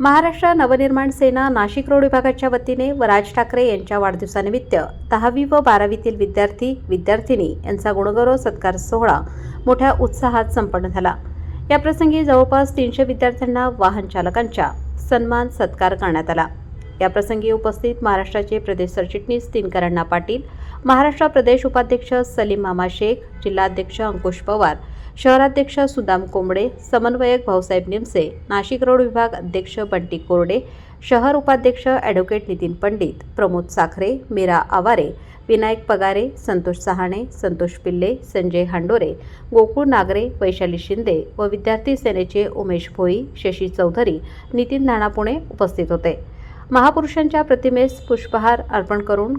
Maharashtra Navnirman Sena Nashik road विभागाच्या वतीने व राज ठाकरे यांच्या वाढदिवसानिमित्त दहावी व बारावीतील विद्यार्थी विद्यार्थिनी यांचा गुणगौरव सत्कार सोहळा मोठ्या उत्साहात संपन्न झाला. याप्रसंगी जवळपास तीनशे विद्यार्थ्यांना वाहन चालकांच्या सन्मान सत्कार करण्यात आला. याप्रसंगी उपस्थित महाराष्ट्राचे प्रदेश सरचिटणीस दिनकरण्णा पाटील महाराष्ट्र प्रदेश उपाध्यक्ष सलीम मामा शेख जिल्हाध्यक्ष अंकुश पवार शहराध्यक्ष सुदाम कोंबडे समन्वयक भाऊसाहेब निमसे नाशिक रोड विभाग अध्यक्ष बंटी कोरडे शहर उपाध्यक्ष ॲडव्होकेट नितीन पंडित प्रमोद साखरे मीरा आवारे विनायक पगारे संतोष सहाणे संतोष पिल्ले संजय हांडोरे गोकुळ नागरे वैशाली शिंदे व विद्यार्थी सेनेचे उमेश भोई शशी चौधरी नितीन धाणापुणे उपस्थित होते. महापुरुषांच्या प्रतिमेस पुष्पहार अर्पण करून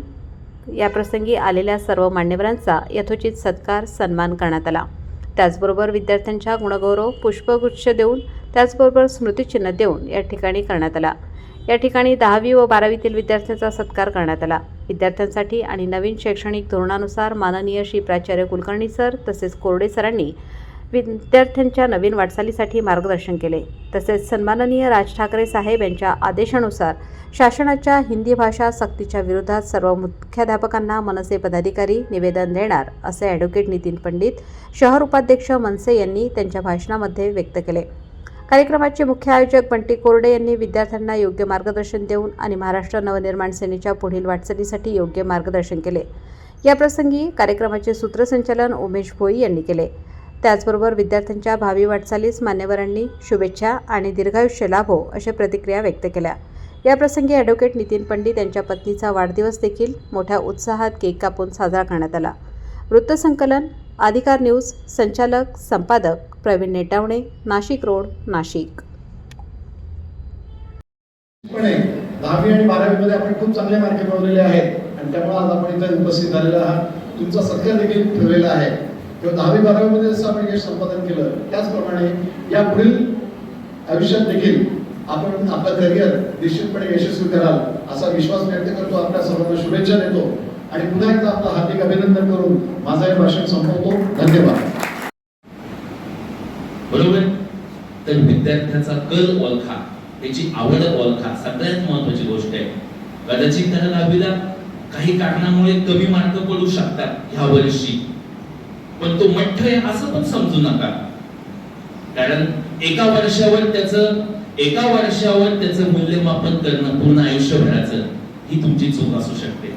याप्रसंगी आलेल्या सर्व मान्यवरांचा यथोचित सत्कार सन्मान करण्यात आला. त्याचबरोबर विद्यार्थ्यांच्या गुणगौरव पुष्पगुच्छ देऊन त्याचबरोबर स्मृतिचिन्ह देऊन या ठिकाणी करण्यात आला. या ठिकाणी दहावी व बारावीतील विद्यार्थ्यांचा सत्कार करण्यात आला. विद्यार्थ्यांसाठी आणि नवीन शैक्षणिक धोरणानुसार माननीय श्री प्राचार्य कुलकर्णी सर तसेच कोरडे सरांनी विद्यार्थ्यांच्या नवीन वाटचालीसाठी मार्गदर्शन केले. तसेच सन्माननीय राज ठाकरे साहेब यांच्या आदेशानुसार शासनाच्या हिंदी भाषा सक्तीच्या विरोधात सर्व मुख्याध्यापकांना मनसे पदाधिकारी निवेदन देणार असे ॲडव्होकेट नितीन पंडित शहर उपाध्यक्ष मनसे यांनी त्यांच्या भाषणामध्ये व्यक्त केले. कार्यक्रमाचे मुख्य आयोजक बंटी कोरडे यांनी विद्यार्थ्यांना योग्य मार्गदर्शन देऊन आणि महाराष्ट्र नवनिर्माण सेनेच्या पुढील वाटचालीसाठी योग्य मार्गदर्शन केले. याप्रसंगी कार्यक्रमाचे सूत्रसंचालन उमेश भोई यांनी केले. त्याचबरोबर विद्यार्थ्यांच्या भावी वाटचालीस मान्यवरांनी शुभेच्छा आणि दीर्घायुष्य लाभो अशा प्रतिक्रिया व्यक्त केल्या. याप्रसंगी ॲडव्होकेट नितीन पंडित यांच्या पत्नीचा वाढदिवस देखील मोठ्या उत्साहात केक कापून साजरा करण्यात आला. वृत्तसंकलन अधिकार न्यूज संचालक संपादक प्रवीण नेटावणे नाशिक रोड नाशिक. दहावी आणि बारावीमध्ये आपण खूप चांगले मार्क मिळवलेले आहेत आणि त्यामुळे आज आपण इथे उपस्थित झालेला आहात. तुमचा सत्कार देखील ठेवलेला आहे. किंवा दहावी बारावीमध्ये जसं आपण यश संपादन केलं त्याचप्रमाणे या पुढील आयुष्यात देखील आपण आपलं करिअर निश्चितपणे यशस्वी कराल असा विश्वास व्यक्त करतो. आपल्या सर्वांना शुभेच्छा देतो. आणि पुन्हा एकदा आपलं हार्दिक अभिनंदन करून माझं हे भाषण संपवतो. धन्यवाद. बरोबर? तर विद्यार्थ्याचा कल ओळखा. त्याची आवड ओळखा. सगळ्यात महत्वाची गोष्ट आहे. कदाचित त्याला दहावीला काही कारणामुळे कमी मार्क पडू शकतात ह्या वर्षी. पण तो मठ्ठ आहे असं पण समजू नका. कारण एका वर्षावर त्याचं एका वर्षावर त्याचं मूल्यमापन करणं पूर्ण आयुष्यभराचं ही तुमची चूक असू शकते.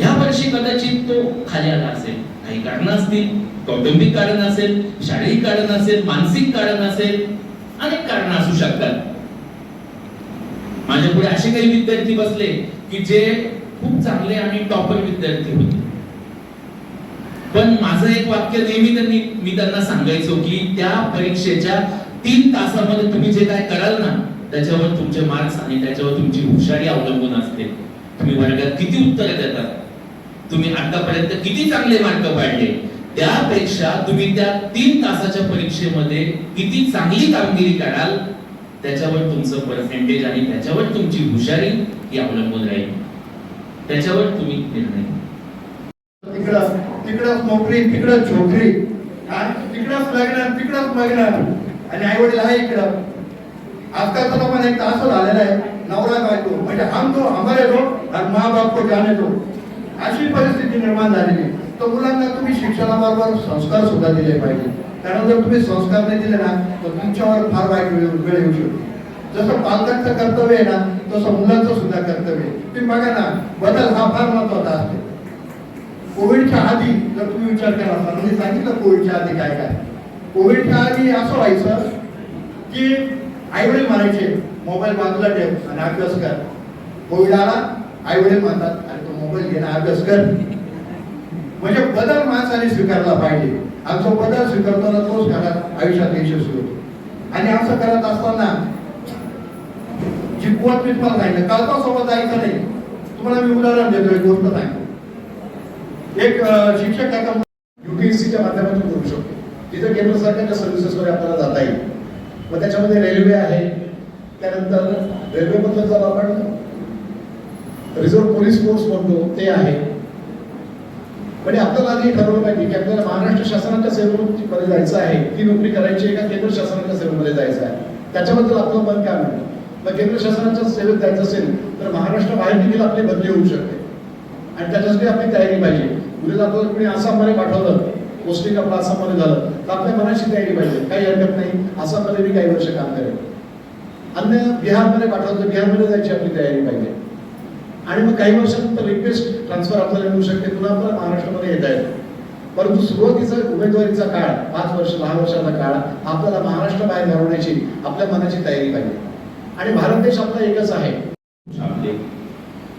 या वर्षी कदाचित तो खाली आला असेल. काही कारण असतील कौटुंबिक कारण असेल शारीरिक कारण असेल मानसिक कारण असेल अनेक कारण असू शकतात. माझ्या पुढे असे काही विद्यार्थी बसले की जे खूप चांगले आणि टॉपर विद्यार्थी होते. पण माझं एक वाक्य नेहमी त्यांनी मी त्यांना सांगायचो की त्या परीक्षेच्या तीन तासामध्ये तुम्ही जे काय कराल ना त्याच्यावर तुमचे मार्क्स आणि त्याच्यावर तुमची हुशारी अवलंबून असते. तुम्ही वर्गात किती उत्तरे देतात? तुम्ही आतापर्यंत किती चांगले मार्क पाडले? त्यापेक्षा तुम्ही त्या तीन तासाच्या परीक्षेमध्ये किती चांगली कामगिरी कराल त्याच्यावर तुमचं पर्सेंटेज आणि त्याच्यावर तुमची हुशारी ही अवलंबून राहील. त्याच्यावर तुम्ही निर्णय घ्या. तिकडं तिकडं नोकरी तिकडं छोकरी आणि तिकडंच लग्न तिकडंच लग्न आणि आई वडील आहे इकडं. आजकाल तर पण एक असं झालेलं आहे. नवरा बायको. म्हणजे हम तो हमारे दो आणि मा बाप को जाने दो अशी परिस्थिती निर्माण झालेली तर मुलांना तुम्ही शिक्षणाबरोबर संस्कार सुद्धा दिले पाहिजे. कारण जर तुम्ही संस्कार नाही दिले ना तर तुमच्यावर फार वाईट वेळ येऊ शकतो. जसं पालकांचं कर्तव्य आहे ना तसं मुलांचं सुद्धा कर्तव्य आहे. तुम्ही बघा ना बदल हा फार महत्त्वाचा असतो. कोविडच्या आधी जर तुम्ही विचार केला असाल मी सांगितलं कोविडच्या आधी काय काय. कोविडच्या आधी असं व्हायचं की आई वडील म्हणायचे मोबाईल बाजूला ठेव आणि अभ्यास कर. कोविड आला आई वडील म्हणतात आणि तो मोबाईल घेणं अभ्यास कर. म्हणजे बदल माणसाने स्वीकारला पाहिजे. आणि बदल स्वीकारताना तोच घरात आयुष्यात यशस्वी होतो. आणि असं करत असताना जी कोण मी तुम्हाला सांगितलं कल्पासोबत जायचं नाही. तुम्हाला मी उदाहरण देतो एक गोष्ट सांगतो. एक शिक्षक काय करतो? युपीएससीच्या माध्यमातून करू शकतो. तिथे केंद्र सरकारच्या सर्व्हिसेसमध्ये आपल्याला जाता येईल. मग त्याच्यामध्ये रेल्वे आहे. त्यानंतर रेल्वेबद्दल जर आपण रिझर्व्ह पोलीस फोर्स म्हणतो ते आहे. म्हणजे आपल्याला आधी ठरवलं पाहिजे की आपल्याला महाराष्ट्र शासनाच्या सेवेमध्ये जायचं आहे. ती नोकरी करायची आहे का? केंद्र शासनाच्या सेवेमध्ये जायचं आहे. त्याच्याबद्दल आपलं मन काय म्हणतं? मग केंद्र शासनाच्या सेवेत जायचं असेल तर महाराष्ट्राबाहेर देखील आपली बदली होऊ शकते. आणि त्याच्यासाठी आपली तयारी पाहिजे. उद्या आपल्याला कुणी आसाममध्ये पाठवलं पोस्टिंग आपलं आसाममध्ये झालं तर आपल्या मनाची तयारी पाहिजे. काही हरकत नाही. आसाममध्ये मी काही वर्ष काम करेल. अन्य बिहारमध्ये पाठवलं तर बिहारमध्ये जायची आपली तयारी पाहिजे. आणि मग काही वर्षानंतर रिक्वेस्ट ट्रान्सफर आपल्याला मिळू शकते. पुन्हा आपल्याला महाराष्ट्रामध्ये येता येतं. परंतु सुरुवातीचा उमेदवारीचा काळ पाच वर्ष दहा वर्षाचा काळ आपल्याला महाराष्ट्र बाहेर घालवण्याची आपल्या मनाची तयारी पाहिजे. आणि भारत देश आपला एकच आहे.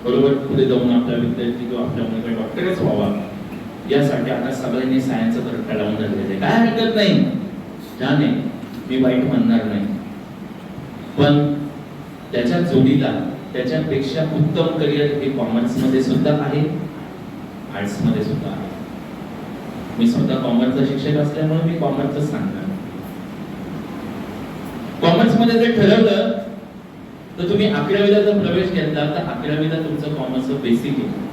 बरोबर पुढे जाऊन आपल्या विद्यार्थी किंवा आपल्या मुलगा डॉक्टरच व्हावा. यासाठी आता सगळ्यांनी सायन्सचा तर लावून धरलेलं आहे. काय हरकत नाही. छान आहे मी वाईट म्हणणार नाही. पण त्याच्या जोडीला त्याच्यापेक्षा उत्तम करिअर हे कॉमर्समध्ये सुद्धा आहे. आर्ट्समध्ये सुद्धा आहे. मी स्वतः कॉमर्सचा शिक्षक असल्यामुळे मी कॉमर्सच सांगणार कॉमर्समध्ये जर ठरवलं तर तुम्ही अकरावीला जर प्रवेश घेतला तर अकरावीला तुमचं कॉमर्सचं बेसिक आहे.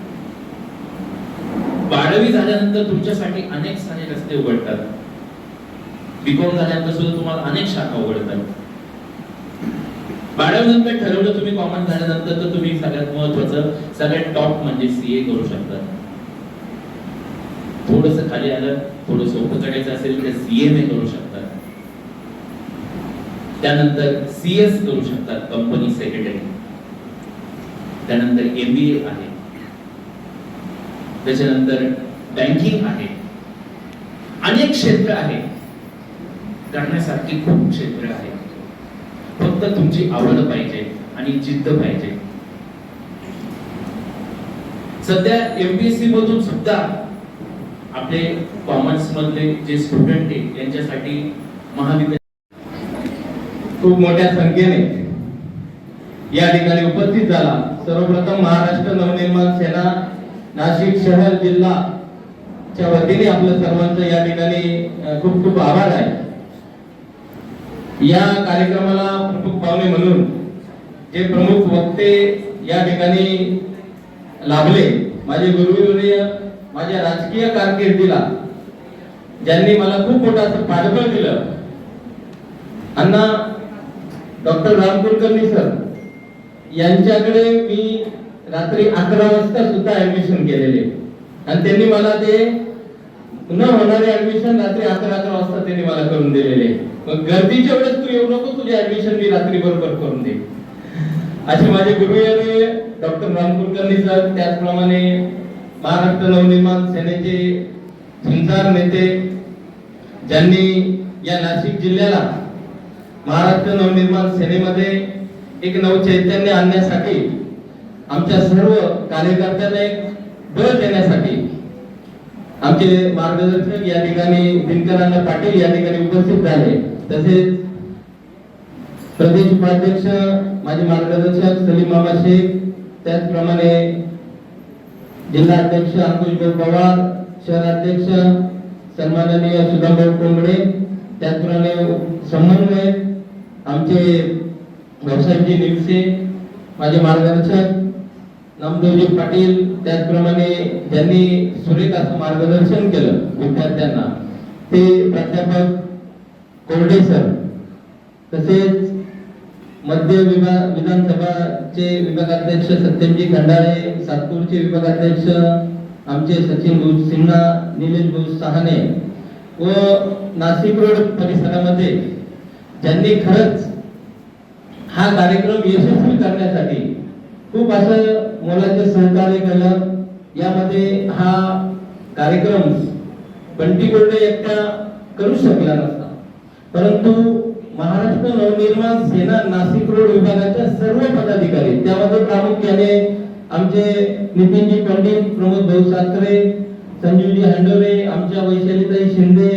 बारावी झाल्यानंतर तुमच्यासाठी अनेक सारे रस्ते उघडतात. बीकॉम झाल्यानंतर सुद्धा तुम्हाला अनेक शाखा उघडतात. बारावी नंतर ठरवलं तुम्ही कॉमर्स झाल्यानंतर तर तुम्ही सगळ्यात महत्वाचं सगळ्यात टॉप म्हणजे सीए करू शकता. थोडस खाली आलं थोडं सोपं असेल तर सीएमए करू शकतात त्यानंतर सीएस करू शकतात कंपनी सेक्रेटरी त्यानंतर एमबीए आहे. त्याच्यानंतर बँकिंग आहे. अनेक क्षेत्र आहे. करण्यासारखी खूप क्षेत्र आहे. फक्त तुमची आवड पाहिजे आणि जिद्द पाहिजे. सध्या एमपीएससी मधून सुद्धा आपले कॉमर्स मधले जे स्टुडंट आहे त्यांच्यासाठी महाविद्यालय खूप मोठ्या संख्येने या ठिकाणी उपस्थित झाला. सर्वप्रथम महाराष्ट्र नवनिर्माण सेना नाशिक शहर जिल्हा च्या वतीने आपलं सर्वांचं या ठिकाणी खूप खूप आभार आहे. या कार्यक्रमाला प्रमुख पाहुणे म्हणून जे प्रमुख वक्ते या ठिकाणी लाभले माझे गुरुवर्य माझ्या राजकीय कारकिर्दीला ज्यांनी मला खूप मोठं असं पाठबळ दिलं. अण्णा डॉक्टर राम कुलकर्णी सर यांच्याकडे मी रात्री अकरा वाजता सुद्धा ऍडमिशन केलेले. आणि त्यांनी मला ते न होणारे ऍडमिशन रात्री अकरा अकरा वाजता त्यांनी मला करून दिलेले. मग गर्दीच्या वेळेस तू येऊ नको तुझे ऍडमिशन मी रात्री बरोबर करून दे असे माझे गुरुवेर डॉक्टर राम कुलकर्णी सर त्याचप्रमाणे महाराष्ट्र नवनिर्माण सेनेचे संसार नेते ज्यांनी या नाशिक जिल्ह्याला महाराष्ट्र नवनिर्माण सेनेमध्ये एक नवचैतन्य आणण्यासाठी आमच्या सर्व कार्यकर्त्यांना एक बळ देण्यासाठी आमचे मार्गदर्शक या ठिकाणी दिनकरांना पाटील या ठिकाणी उपस्थित झाले. तसेच प्रदेश उपाध्यक्ष माझे मार्गदर्शक सलीम मामा शेख त्याचप्रमाणे जिल्हा अध्यक्ष अंकुश पवार शहराध्यक्ष सन्माननीय सुधाभाऊ कोंबडे त्याचप्रमाणे समन्वय आमचे व्यवसायजी निवसे माझे मार्गदर्शक नामदेवजी पाटील त्याचप्रमाणे ज्यांनी सुरेख असं मार्गदर्शन केलं विद्यार्थ्यांना ते प्राध्यापक कोरडे सर तसेच मध्य विभाग विधानसभाचे विभागाध्यक्ष सत्यमजी खंडाळे सातपूरचे विभागाध्यक्ष आमचे सचिन भूज सिन्हा निलेश भूज सहाने व नाशिक रोड परिसरामध्ये ज्यांनी खरंच हा कार्यक्रम यशस्वी करण्यासाठी खूप असं मोलाचं सहकार्य केलं. यामध्ये हा कार्यक्रम बंटी गोल्डे एकटा करू शकला नसता. परंतु महाराष्ट्र नवनिर्माण सेना नाशिक रोड विभागाच्या सर्व पदाधिकारी त्यामध्ये प्रामुख्याने आमचे नितीनजी पंडित प्रमोद भाऊ साखरे संजीवजी हांडोरे आमच्या वैशालीताई शिंदे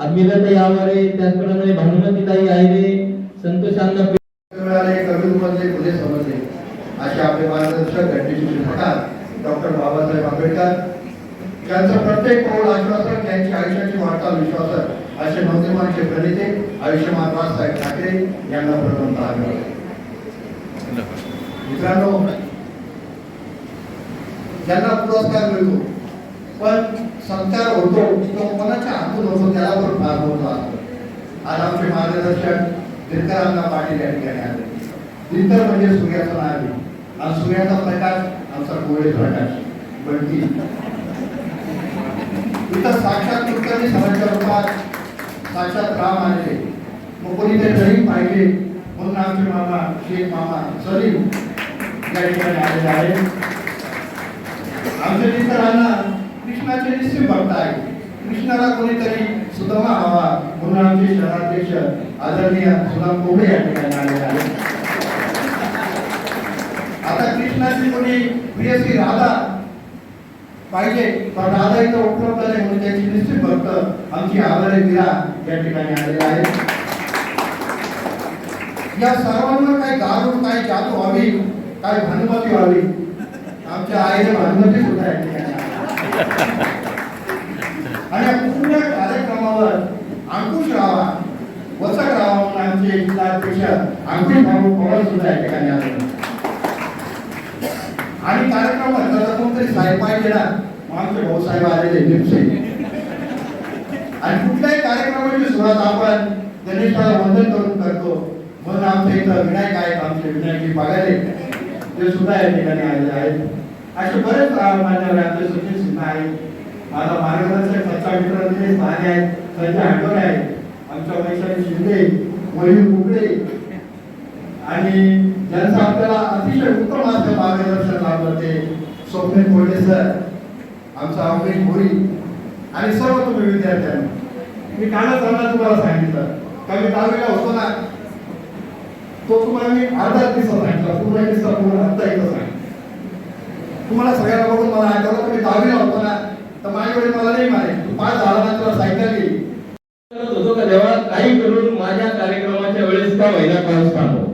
अमिराताई यावरे त्याचप्रमाणे भानुमतीताई आयरे संतोष अण्णा म्हणजे समजले. अशा आपले मार्गदर्शक घटनेचे डॉक्टर बाबासाहेब आंबेडकर त्यांचं प्रत्येक पाऊल आश्वासक त्यांची आयुष्याची वाटचाल विश्वासक असे नवनिर्माणचे प्रणिते आयुष्यमान राजसाहेब ठाकरे यांना प्रथम मित्रांनो ज्यांना पुरस्कार मिळतो पण सत्कार होतो तो मनाच्या हातून होतो त्याला पण फार मोठा असतो आज आमचे मार्गदर्शक दिनकरांना पाटील या ठिकाणी आले. दिनकर म्हणजे सूर्याचं नाव. आहे आणि सूर्याचा प्रकाश आमचा कोळे प्रकाश. बंटी इथं साक्षात कुलकर्णी समाजाच्या रूपात साक्षात राम आले. मग कोणी ते जरी पाहिले म्हणून आमचे मामा शेख मामा सलीम या ठिकाणी आलेले आहेत. आमच्या दिनकरांना कृष्णाचे निश्चित भक्त आहे कृष्णाला कोणीतरी सुदामा हवा. म्हणून आमचे शहराध्यक्ष आदरणीय सुदाम कोबडे या ठिकाणी आलेले आहेत. आता कृष्णाची कोणी प्रियसी राधा पाहिजे पण राधा इथं उपलब्ध नाही म्हणून त्याची निश्चित भक्त आमची आभारी मीरा या ठिकाणी आलेला आहे या सर्वांवर काही गारून काही जादू व्हावी काही भानुमती व्हावी? आमच्या आईने भानुमती सुद्धा आहे. आणि या पूर्ण कार्यक्रमावर अंकुश राहा वचक राहा म्हणून आमचे जिल्हाध्यक्ष अंकुश भाऊ पवार सुद्धा या ठिकाणी आले. आणि कार्यक्रम म्हटलं कोणतरी साहेब पाहिजे ना मग आमचे भाऊसाहेब आलेले निमसे. आणि कुठल्याही कार्यक्रमाची सुरुवात आपण गणेशाला वंदन करून करतो. म्हणून आमच्या इथं विनायक आहेत आमचे विनायकजी बघायले ते सुद्धा या ठिकाणी आलेले आहेत. असे बरेच माझ्या आहेत. आपले सुनील आहेत माझा मार्गदर्शक सच्चा मित्र दिनेश महाने आहेत संजय हाटोर आहेत आमच्या वैशाली शिंदे मयूर कुकडे आणि ज्यांचं आपल्याला अतिशय उत्तम असं मार्गदर्शन लाभलं ते स्वप्नील कोल्हे सर आमचा अमरीश भोरी आणि सर्व तुम्ही विद्यार्थ्यांना मी कालच त्यांना तुम्हाला सांगितलं का मी दहावीला होतो ना तो तुम्हाला मी अर्धा किस्सा सांगितला पूर्ण किस्सा पूर्ण आत्ता इथं सांगितलं तुम्हाला सगळ्याला बघून मला आठवलं तुम्ही दहावीला होतो ना तर माझ्या वेळी मला नाही मारे तू पाच झाला ना तुला सायकल येईल करत होतो का देवा? काही करून माझ्या कार्यक्रमाच्या वेळेस का महिला पाऊस सांगतो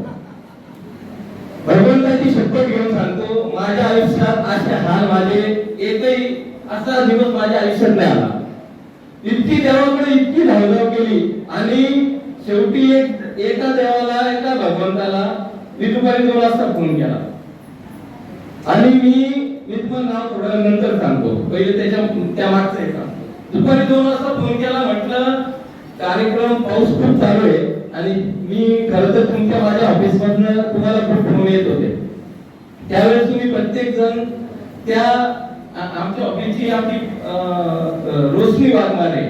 भगवंताची शपथ घेऊन सांगतो माझ्या आयुष्यात असे हाल माझे एकही असा दिवस माझ्या आयुष्यात नाही आला. इतकी देवाकडे इतकी धावधाव केली आणि शेवटी एक एका देवाला एका भगवंताला मी दुपारी दोन वाजता फोन केला. आणि मी मी तुम्हाला नाव थोडं नंतर सांगतो. पहिले त्याच्या त्या मागचं आहे दुपारी दोन वाजता फोन केला म्हटलं कार्यक्रम पाऊस खूप चालू आहे आणि मी खरं तर तुमच्या माझ्या ऑफिस मधनं तुम्हाला खूप फोन येत होते. त्यावेळेस तुम्ही प्रत्येक जण त्या आमच्या ऑफिसची आमची रोशनी वाघमारे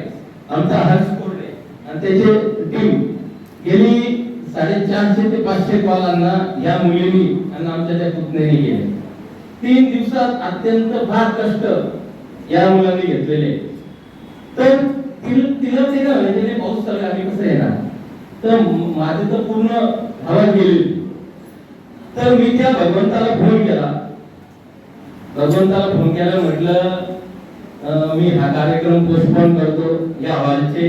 आमचा हर्ष कोरडे आणि त्याचे टीम गेली साडेचारशे ते पाचशे कॉलांना या मुलींनी आणि आमच्या त्या पुतण्याने केले. तीन दिवसात अत्यंत फार कष्ट या मुलांनी घेतलेले. तर तिला ते ना म्हणजे पाऊस चालला आम्ही कसं येणार? तर माझी तर पूर्ण हवा गेली. तर मी त्या भगवंताला फोन केला. भगवंताला फोन केला म्हटलं मी हा कार्यक्रम पोस्टपोन करतो. या हॉलचे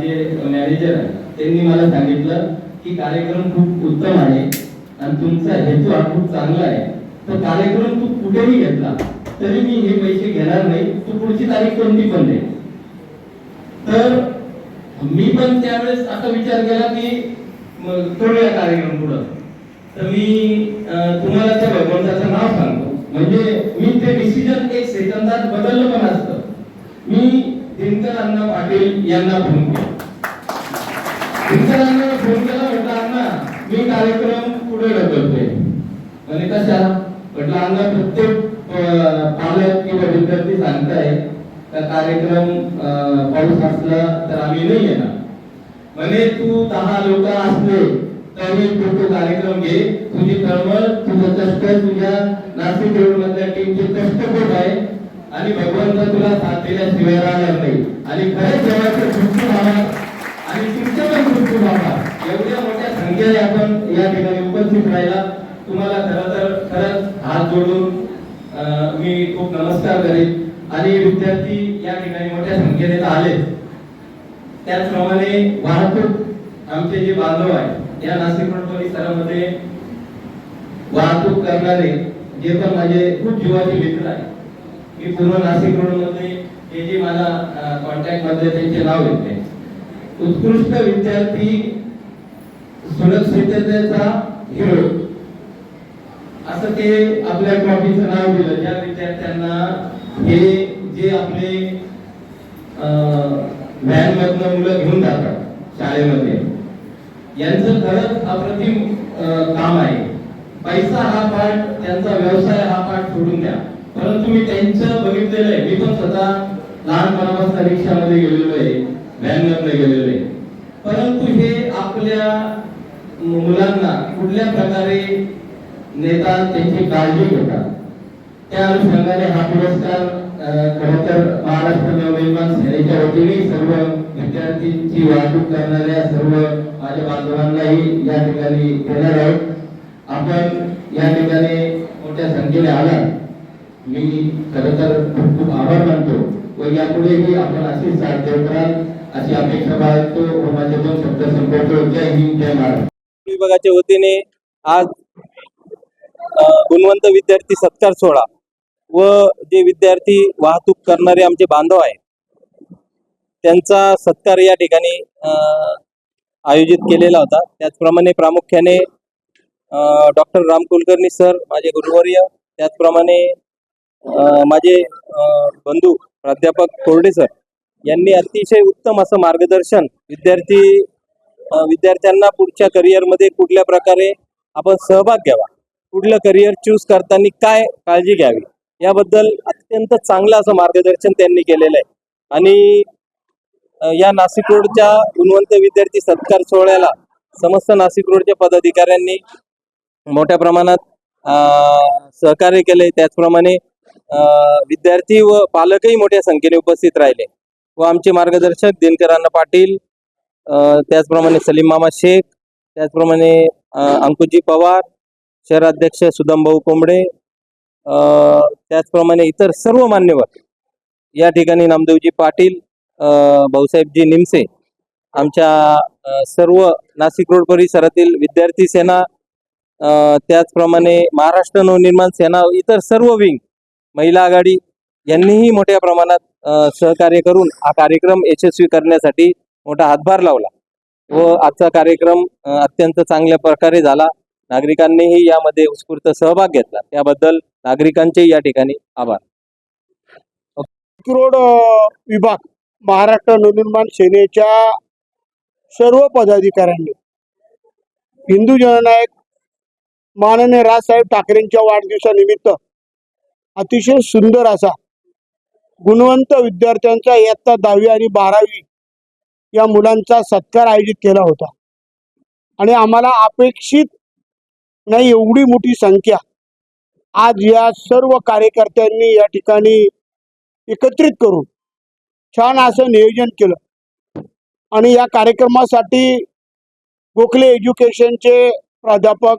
जे मॅनेजर आहे त्यांनी मला सांगितलं की कार्यक्रम खूप उत्तम आहे आणि तुमचा हेतू हा खूप चांगला आहे. तर कार्यक्रम तू कुठेही घेतला तरी मी हे पैसे घेणार नाही. तू पुढची तारीख कोणती पण नाही तर मी पण त्यावेळेस असा विचार केला की करूया कार्यक्रम पुढं. तर मी तुम्हाला त्या भगवंताचं नाव सांगतो. म्हणजे मी ते डिसिजन एक सेकंदात बदललं पण असतं. मी दिनकर अण्णा पाटील यांना फोन केला. दिनकर फोन केला म्हटलं अण्णा मी कार्यक्रम पुढे ढकलतोय. म्हणजे कशा म्हटलं आम्हाला प्रत्येक पालक किंवा विद्यार्थी सांगताय का कार्यक्रम पाऊस असला तर आम्ही नाही येणार. म्हणे तू दहा लोक असले तरी तू तो कार्यक्रम घे. तुझी तळमळ तुझं कष्ट तुझ्या नाशिक रोड मधल्या टीमचे कष्ट खूप आहे आणि भगवंत तुला साथ दिल्याशिवाय राहणार नाही. आणि खरंच देवाचं खूप व्हावा आणि तुमच्या पण खूप खूप आभार एवढ्या मोठ्या संख्येने आपण या ठिकाणी उपस्थित राहिला. तुम्हाला खरं तर खरंच हात जोडून मी खूप नमस्कार करेन. आणि विद्यार्थी या ठिकाणी मोठ्या संख्येने आले त्याचप्रमाणे वाहतूक आमचे जे बांधव आहेत या नाशिक रोड परिसरामध्ये वाहतूक करणारे जे पण माझे खूप जीवाचे मित्र आहेत मी पूर्ण नाशिक रोडमध्ये हे जे मला कॉन्टॅक्टमध्ये त्यांचे नाव येते. उत्कृष्ट विद्यार्थी सुरक्षिततेचा हिरो असं ते आपल्या ट्रॉफीचं नाव दिलं. ज्या विद्यार्थ्यांना हे जे आपले व्हॅन मधनं मुलं घेऊन जातात शाळेमध्ये यांचं खरंच अप्रतिम काम आहे. पैसा हा पाठ त्यांचा व्यवसाय हा पाठ सोडून द्या. परंतु मी त्यांचं बघितलेलं आहे. मी पण स्वतः लहानपणापासून रिक्षामध्ये गेलेलो आहे व्हॅनमधनं गेलेलो आहे. परंतु हे आपल्या मुलांना कुठल्या प्रकारे नेता त्यांची काळजी घेतात. त्या अनुषंगाने हा पुरस्कार अं, खरं तर महाराष्ट्र नवनिर्माण सेनेच्या वतीने सर्व विद्यार्थ्यांची वाहतूक करणाऱ्या सर्व माझ्या बांधवांनाही या ठिकाणी देणार आहोत. आपण या ठिकाणी मोठ्या संख्येने आला मी खरं तर खूप खूप आभार मानतो व यापुढेही आपण अशी साथ देत राहाल अशी अपेक्षा बाळगतो. व माझे दोन शब्द संपवतो. जय हिंद जय महाराष्ट्र. विभागाच्या वतीने आज गुणवंत विद्यार्थी सत्कार सोहळा व जे विद्यार्थी वाहतूक करणारे आमचे बांधव आहेत त्यांचा सत्कार या ठिकाणी अ, आयोजित केलेला होता. त्याचप्रमाणे प्रामुख्याने डॉक्टर राम कुलकर्णी सर माझे गुरुवर्य त्याचप्रमाणे माझे बंधू प्राध्यापक कोरडे सर यांनी अतिशय उत्तम असं मार्गदर्शन विद्यार्थी विद्यार्थ्यांना पुढच्या करिअरमध्ये कुठल्या प्रकारे आपण सहभाग घ्यावा. पुढलं करिअर चूज करताना काय काळजी घ्यावी? याबद्दल अत्यंत चांगलं असं मार्गदर्शन त्यांनी केलेलं आहे. आणि या नाशिक रोडच्या गुणवंत विद्यार्थी सत्कार सोहळ्याला समस्त नाशिक रोडच्या पदाधिकाऱ्यांनी मोठ्या प्रमाणात सहकार्य केले त्याचप्रमाणे विद्यार्थी व पालकही मोठ्या संख्येने उपस्थित राहिले. व आमचे मार्गदर्शक दिनकरांना पाटील त्याचप्रमाणे सलीम मामा शेख त्याचप्रमाणे अंकुजी पवार शहराध्यक्ष सुदामभाऊ कोंबडे त्याचप्रमाणे इतर सर्व मान्यवर या ठिकाणी नामदेवजी पाटील भाऊसाहेबजी निमसे आमच्या सर्व नाशिक रोड परिसरातील विद्यार्थी सेना त्याचप्रमाणे महाराष्ट्र नवनिर्माण सेना इतर सर्व विंग महिला आघाडी यांनीही मोठ्या प्रमाणात सहकार्य करून हा कार्यक्रम यशस्वी करण्यासाठी मोठा हातभार लावला व आजचा कार्यक्रम अत्यंत चांगल्या प्रकारे झाला. नागरिकांनीही यामध्ये उत्स्फूर्त सहभाग घेतला. त्याबद्दल नागरिकांचे या ठिकाणी आभार. रोड विभाग महाराष्ट्र नवनिर्माण सेनेच्या सर्व पदाधिकाऱ्यांनी हिंदू जननायक माननीय राजसाहेब ठाकरेंच्या वाढदिवसानिमित्त अतिशय सुंदर असा गुणवंत विद्यार्थ्यांचा इयत्ता दहावी आणि बारावी या मुलांचा सत्कार आयोजित केला होता. आणि आम्हाला अपेक्षित नाही एवढी मोठी संख्या. आज या सर्व कार्यकर्त्यांनी या ठिकाणी एकत्रित करून छान असं नियोजन केलं. आणि या कार्यक्रमासाठी गोखले एज्युकेशनचे प्राध्यापक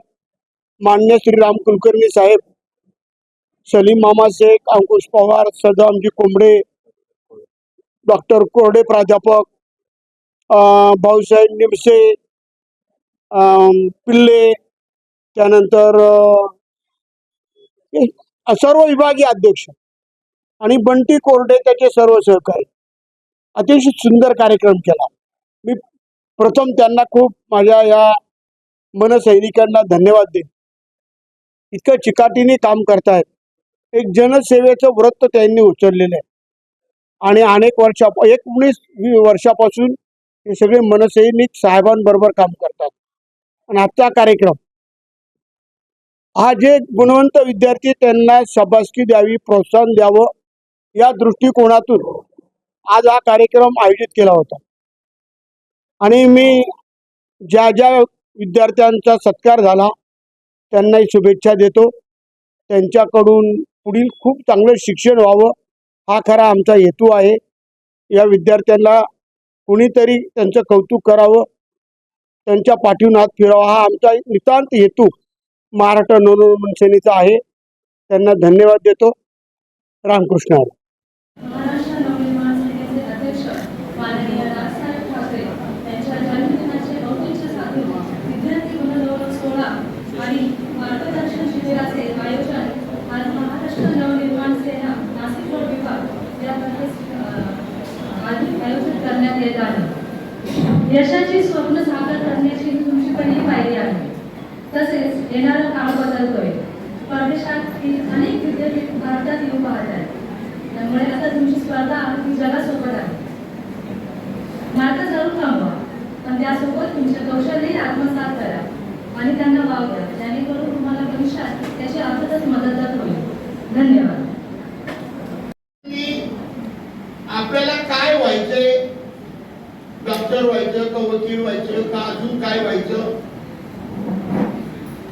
मान्य श्रीराम कुलकर्णी साहेब सलीम मामा शेख अंकुश पवार सदामजी कोंबडे डॉक्टर कोरडे प्राध्यापक भाऊसाहेब निमसे पिल्ले त्यानंतर सर्व विभागीय अध्यक्ष आणि बंटी कोरडे त्याचे सर्व सहकारी अतिशय सुंदर कार्यक्रम केला. मी प्रथम त्यांना खूप माझ्या या मनसैनिकांना धन्यवाद देईन. इतकं चिकाटीने काम करतायत. एक जनसेवेचं व्रत त्यांनी उचललेलं आहे. आणि अनेक वर्षा एकोणीस वर्षापासून हे सगळे मनसैनिक साहेबांबरोबर काम करतात. आणि आजचा कार्यक्रम हा जे गुणवंत विद्यार्थी त्यांना शाबासकी द्यावी प्रोत्साहन द्यावं या दृष्टिकोनातून आज हा कार्यक्रम आयोजित केला होता. आणि मी ज्या ज्या विद्यार्थ्यांचा सत्कार झाला त्यांनाही शुभेच्छा देतो. त्यांच्याकडून पुढील खूप चांगलं शिक्षण व्हावं हा खरा आमचा हेतू आहे. या विद्यार्थ्यांना कुणीतरी त्यांचं कौतुक करावं त्यांच्या पाठीवून हात फिरावा हा आमचा नितांत हेतू. महाराष्ट्र नवनिर्माण सेनेचा आहे. त्यांना धन्यवाद देतो. रामकृष्ण हरी. महाराष्ट्र येणारा काळ बदलतोय परदेशातील अनेक विद्यापीठ भारतात येऊ पाहत आहेत त्यामुळे आता तुमची स्पर्धा ही जगासोबत आहे मात्र जरूर थांबवा पण त्यासोबत तुमचे कौशल्यही राखून त्यांना वाव द्या जेणेकरून तुम्हाला भविष्यात त्याची अर्थातच मदत होईल धन्यवाद की आपल्याला काय व्हायचंय डॉक्टर व्हायचं का वकील व्हायचं का अजून काय व्हायचं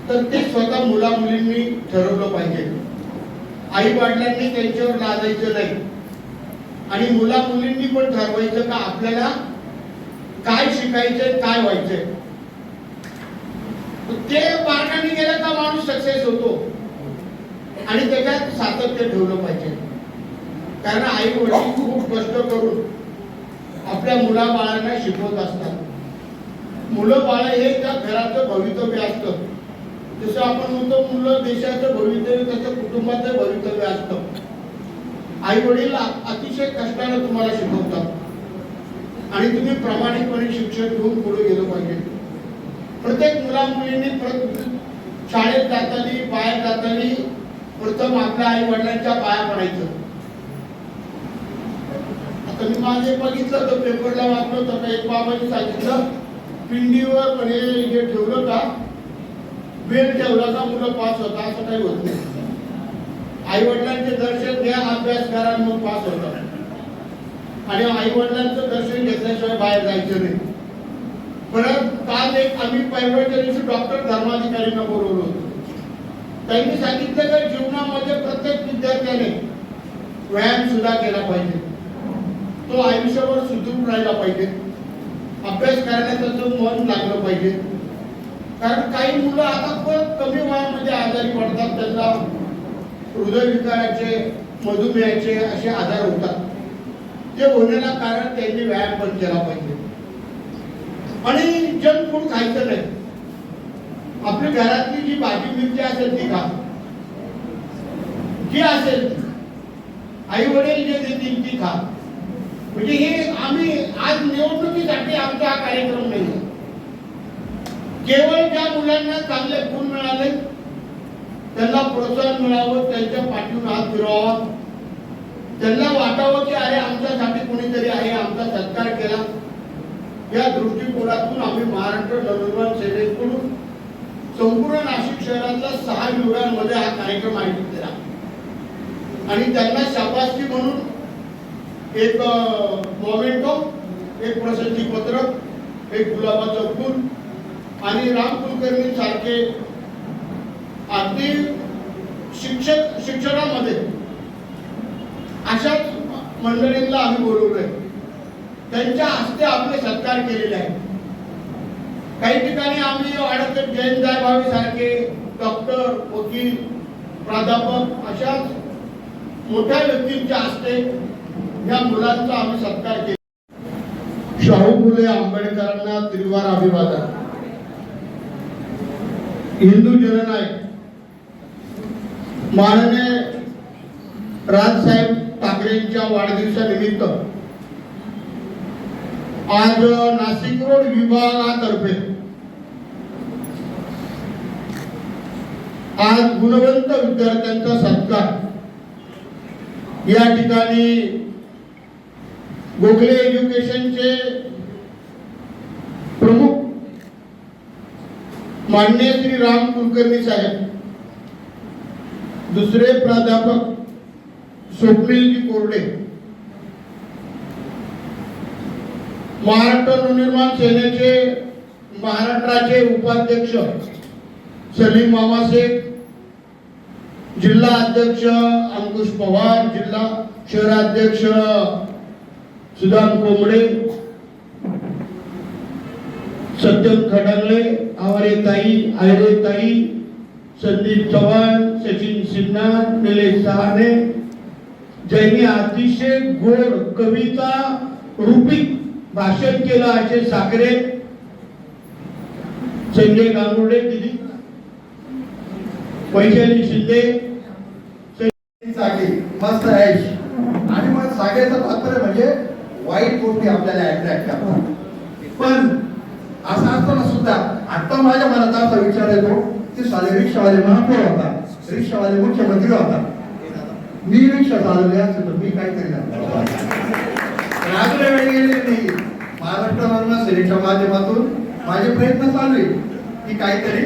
तर ते स्वतः मुला मुलींनी ठरवलं पाहिजे आई वडिलांनी त्यांच्यावर लादायचं नाही. आणि मुला मुलींनी पण ठरवायचं का आपल्याला काय शिकायचंय काय व्हायचंय. ते मार्गाने गेलं का माणूस सक्सेस होतो. आणि त्याच्यात सातत्य ठेवलं पाहिजे. कारण आई वडील खूप कष्ट करून आपल्या मुला बाळांना शिकवत असतात. मुलं बाळ हे त्या घराचं भवितव्य असतं. जसं आपण म्हणतो मुलं देशाचं भवितव्य त्याच्या कुटुंबाचं भवितव्य असतं. आई वडील अतिशय कष्टाने तुम्हाला शिकवतात. आणि तुम्ही प्रामाणिकपणे शिक्षण घेऊन पुढे गेलं पाहिजे. प्रत्येक मुला मुलींनी शाळेत जाताना बाहेर जाताना प्रथम आपल्या आई वडिलांच्या पाया पडायचं. आता मी माझे बघितलं तर पेपरला वाचलं होतं एक बाबांनी सांगितलं पिंडीवर म्हणे हे ठेवलं का? बेल ठेवला मुलं पास होता असं काही होत नाही. आई वडिलांचे दर्शन घ्या अभ्यास करा आणि मग पास होतात. आणि आई वडिलांचं दर्शन घेतल्याशिवाय बाहेर जायचं नाही. परत काल एक आम्ही पहिल्याच्या दिवशी डॉक्टर धर्माधिकारींना बोलवलं होतं. त्यांनी सांगितलं की जीवनामध्ये प्रत्येक विद्यार्थ्याने व्यायाम सुद्धा केला पाहिजे. तो आयुष्यावर सुदृढ राहिला पाहिजे. अभ्यास करण्याचं मन लागलं पाहिजे. कारण काही मुलं आता खूप कमी वयामध्ये आजारी पडतात त्यांना हृदयविकाराचे मधुमेहाचे असे आजार होतात. ते होण्याला कारण त्यांनी व्यायाम पण केला पाहिजे. आणि जंक फूड खायचं नाही. आपली घरातली जी भाजी मिरची असेल ती खा. जी असेल आई वडील जे देतील ती खा. म्हणजे हे आम्ही आज निवडणुकीसाठी आमचा हा कार्यक्रम नाही केवळ ज्या मुलांना चांगले गुण मिळाले त्यांना प्रोत्साहन मिळावं त्यांच्या पाठीवर हात फिरवावा. त्यांना वाटावं की अरे आमच्यासाठी कोणीतरी आहे आमचा सत्कार केला. या दृष्टिकोनातून आम्ही महाराष्ट्र नवनिर्माण सेनेकडून संपूर्ण नाशिक शहरातल्या सहा विभागांमध्ये हा कार्यक्रम आयोजित केला. आणि त्यांना शाबासकी म्हणून एक मॉमेंटो एक प्रसिद्धी पत्रक एक गुलाबाचं फुल आणि राम कुलकर्णी सारखे अगदी शिक्षक शिक्षणामध्ये अशाच मंडळींना आम्ही बोलवलोय. त्यांच्या हस्ते आपले सत्कार केलेले आहे काही ठिकाणी आम्ही वाढत जैन भावे सारखे डॉक्टर वकील प्राध्यापक अशाच मोठ्या व्यक्तींच्या हस्ते या मुलांचा आम्ही सत्कार केला शाहू फुले आंबेडकरांना त्रिवार अभिवादन. हिंदू जननायक माननीय राजसाहेब ठाकरेंच्या वाढदिवसानिमित्त आज नाशिक रोड विभागातर्फे आज गुणवंत विद्यार्थ्यांचा सत्कार. या ठिकाणी गोखले एज्युकेशनचे प्रमुख मान्य श्री राम कुलकर्णी साहेब दुसरे प्राध्यापक स्वप्नीलजी कोरडे महाराष्ट्र नवनिर्माण सेनेचे महाराष्ट्राचे उपाध्यक्ष सलीम मामा शेख जिल्हा अध्यक्ष अंकुश पवार जिल्हा शहराध्यक्ष सुदाम कोंबडे सत्यम खडंगळे आवारे ताई आयरे ताई संदीप चव्हाण सचिन सिन्हा निलेश सहाने ज्यांनी अतिशय गोड कविता रूपी भाषण केलं असे साखरे. संजय गांगुर्डे दिदी. वैशाली शिंदे. साठी मस्त ऐश आणि मग सागेचं तात्पर्य म्हणजे वाईट गोष्टी आपल्याला अट्रॅक्ट करतात. पण असं असताना सुद्धा आता माझ्या मनात असा विचार येतो की साले रिक्षावाले महापौर होता रिक्षावाले मुख्यमंत्री होता. मी रिक्षा चालवली असते तर मी काय करीन रात्र वेळ गेले नाही. महाराष्ट्र नवनिर्माण सेनेच्या माध्यमातून माझे प्रयत्न चालू आहे की काहीतरी